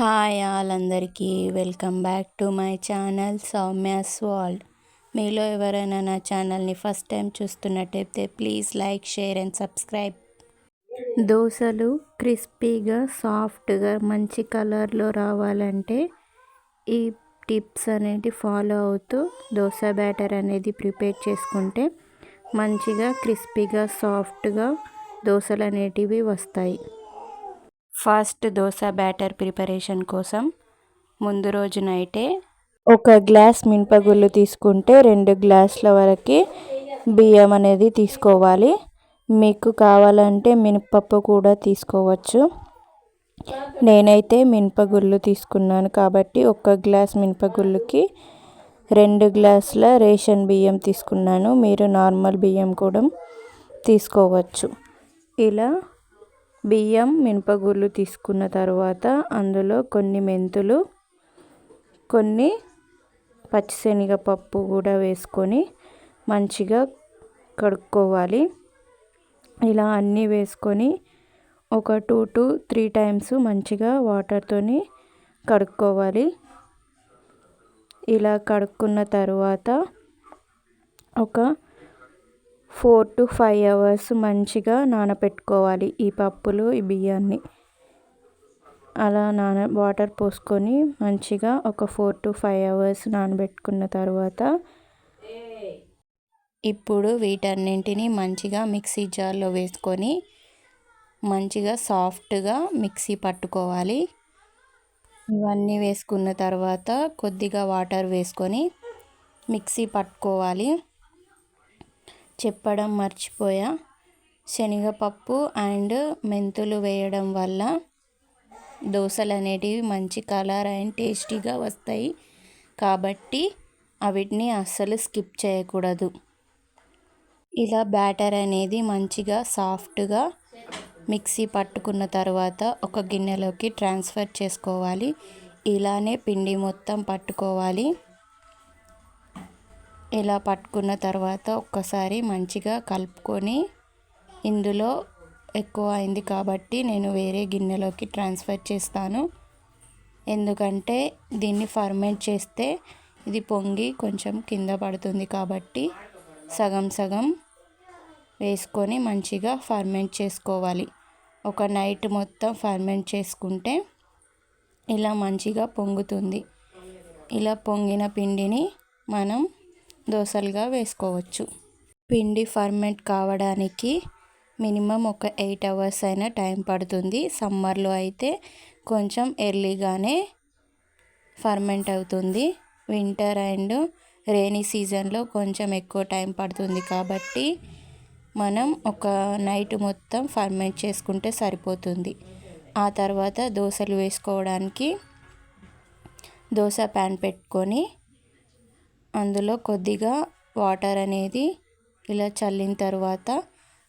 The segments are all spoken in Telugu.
హాయ్ వాళ్ళందరికీ అందరికీ welcome back to my channel Soumya's world మీలో ఎవరైనా నా ఛానల్ని ఫస్ట్ టైం చూస్తున్నట్టయితే please like share and subscribe. దోశలు క్రిస్పీగా సాఫ్ట్గా మంచి కలర్లో రావాలంటే ఈ టిప్స్ అనేది ఫాలో అవుతూ దోశ బ్యాటర్ అనేది ప్రిపేర్ చేసుకుంటే మంచిగా క్రిస్పీగా సాఫ్ట్గా దోశలు అనేటివి వస్తాయి. ఫాస్ట్ దోశ బ్యాటర్ ప్రిపరేషన్ కోసం ముందు రోజు నైటే ఒక గ్లాస్ మినపగుళ్ళు తీసుకుంటే రెండు గ్లాసుల వరకు బియ్యం అనేది తీసుకోవాలి. మీకు కావాలంటే మినపప్పు కూడా తీసుకోవచ్చు. నేనైతే మినపగుళ్ళు తీసుకున్నాను కాబట్టి ఒక గ్లాస్ మినపగుళ్ళుకి రెండు గ్లాసుల రేషన్ బియ్యం తీసుకున్నాను. మీరు నార్మల్ బియ్యం కూడా తీసుకోవచ్చు. ఇలా బియ్యం మినపగుళ్ళు తీసుకున్న తర్వాత అందులో కొన్ని మెంతులు కొన్ని పచ్చిశనగపప్పు కూడా వేసుకొని మంచిగా కడుక్కోవాలి. ఇలా అన్నీ వేసుకొని ఒక టూ టు త్రీ టైమ్స్ మంచిగా వాటర్తోని కడుక్కోవాలి. ఇలా కడుక్కున్న తర్వాత ఒక ఫోర్ టు ఫైవ్ అవర్స్ మంచిగా నానబెట్టుకోవాలి ఈ పప్పులు ఈ బియ్యాన్ని. అలా నాన వాటర్ పోసుకొని మంచిగా ఒక ఫోర్ టు ఫైవ్ అవర్స్ నానబెట్టుకున్న తర్వాత ఇప్పుడు వీటన్నింటిని మంచిగా మిక్సీ జార్లో వేసుకొని మంచిగా సాఫ్ట్గా మిక్సీ పట్టుకోవాలి. ఇవన్నీ వేసుకున్న తర్వాత కొద్దిగా వాటర్ వేసుకొని మిక్సీ పట్టుకోవాలి. చెప్పడం మర్చిపోయా. శనగపప్పు అండ్ మెంతులు వేయడం వల్ల దోశలు అనేటివి మంచి కలర్ అండ్ టేస్టీగా వస్తాయి. కాబట్టి అవిటిని అస్సలు స్కిప్ చేయకూడదు. ఇలా బ్యాటర్ అనేది మంచిగా సాఫ్ట్గా మిక్సీ పట్టుకున్న తర్వాత ఒక గిన్నెలోకి ట్రాన్స్ఫర్ చేసుకోవాలి. ఇలానే పిండి మొత్తం పట్టుకోవాలి. ఇలా పట్టుకున్న తర్వాత ఒక్కసారి మంచిగా కలుపుకొని ఇందులో ఎక్కువ అయింది కాబట్టి నేను వేరే గిన్నెలోకి ట్రాన్స్ఫర్ చేస్తాను. ఎందుకంటే దీన్ని ఫర్మెంట్ చేస్తే ఇది పొంగి కొంచెం కింద పడుతుంది కాబట్టి సగం సగం వేసుకొని మంచిగా ఫర్మెంట్ చేసుకోవాలి. ఒక నైట్ మొత్తం ఫర్మెంట్ చేసుకుంటే ఇలా మంచిగా పొంగుతుంది. ఇలా పొంగిన పిండిని మనం దోశలుగా వేసుకోవచ్చు. పిండి ఫర్మెంట్ కావడానికి మినిమం ఒక ఎయిట్ అవర్స్ అయినా టైం పడుతుంది. సమ్మర్లో అయితే కొంచెం ఎర్లీగానే ఫర్మెంట్ అవుతుంది. వింటర్ అండ్ రైనీ సీజన్లో కొంచెం ఎక్కువ టైం పడుతుంది కాబట్టి మనం ఒక నైట్ మొత్తం ఫర్మెంట్ చేసుకుంటే సరిపోతుంది. ఆ తర్వాత దోశలు వేసుకోవడానికి దోశ ప్యాన్ పెట్టుకొని అందులో కొద్దిగా వాటర్ అనేది ఇలా చల్లిన తర్వాత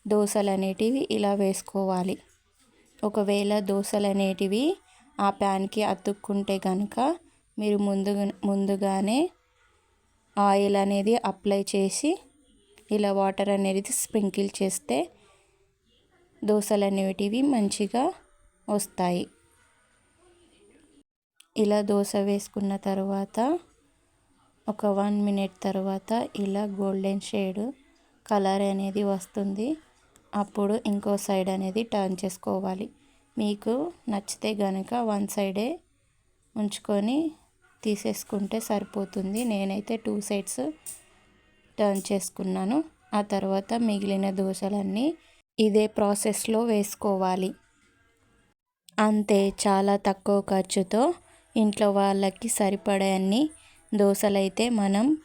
దోశలు అనేటివి ఇలా వేసుకోవాలి. ఒకవేళ దోశలు అనేటివి ఆ ప్యాన్కి అతుక్కుంటే కనుక మీరు ముందుగా ముందుగానే ఆయిల్ అనేది అప్లై చేసి ఇలా వాటర్ అనేది స్ప్రింకిల్ చేస్తే దోశలు అనేటివి మంచిగా వస్తాయి. ఇలా దోశ వేసుకున్న తర్వాత ఒక వన్ మినిట్ తర్వాత ఇలా గోల్డెన్ షేడ్ కలర్ అనేది వస్తుంది. అప్పుడు ఇంకో సైడ్ అనేది టర్న్ చేసుకోవాలి. మీకు నచ్చితే కనుక వన్ సైడే ఉంచుకొని తీసేసుకుంటే సరిపోతుంది. నేనైతే టూ సైడ్స్ టర్న్ చేసుకున్నాను. ఆ తర్వాత మిగిలిన దోశలన్నీ ఇదే ప్రాసెస్లో వేసుకోవాలి. అంతే చాలా తక్కువ ఖర్చుతో ఇంట్లో వాళ్ళకి సరిపడే అన్నీ దోశలైతే మనం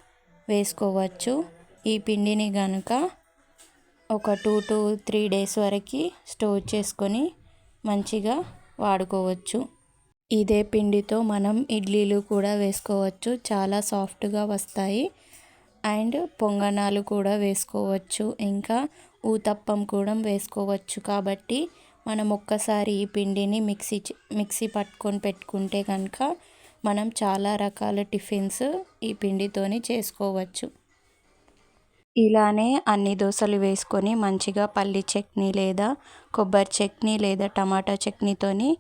వేసుకోవచ్చు. ఈ పిండిని కనుక ఒక టూ టు త్రీ డేస్ వరకు స్టోర్ చేసుకొని మంచిగా వాడుకోవచ్చు. ఇదే పిండితో మనం ఇడ్లీలు కూడా వేసుకోవచ్చు. చాలా సాఫ్ట్గా వస్తాయి. అండ్ పొంగనాలు కూడా వేసుకోవచ్చు. ఇంకా ఊతప్పం కూడా వేసుకోవచ్చు. కాబట్టి మనం ఒక్కసారి ఈ పిండిని మిక్సీ మిక్సీ పట్టుకొని పెట్టుకుంటే కనుక మనం చాలా రకాల టిఫిన్స్ ఈ పిండితోని చేసుకోవచ్చు. ఇలానే అన్ని దోశలు వేసుకొని మంచిగా పల్లి చట్నీ లేదా కొబ్బరి చట్నీ లేదా టమాటా చట్నీతోని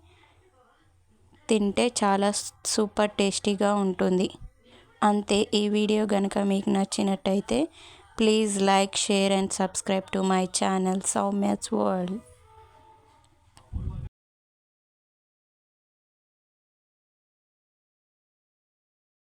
తింటే చాలా సూపర్ టేస్టీగా ఉంటుంది. అంతే ఈ వీడియో కనుక మీకు నచ్చినట్టయితే please like share and subscribe to my channel Soumya's world.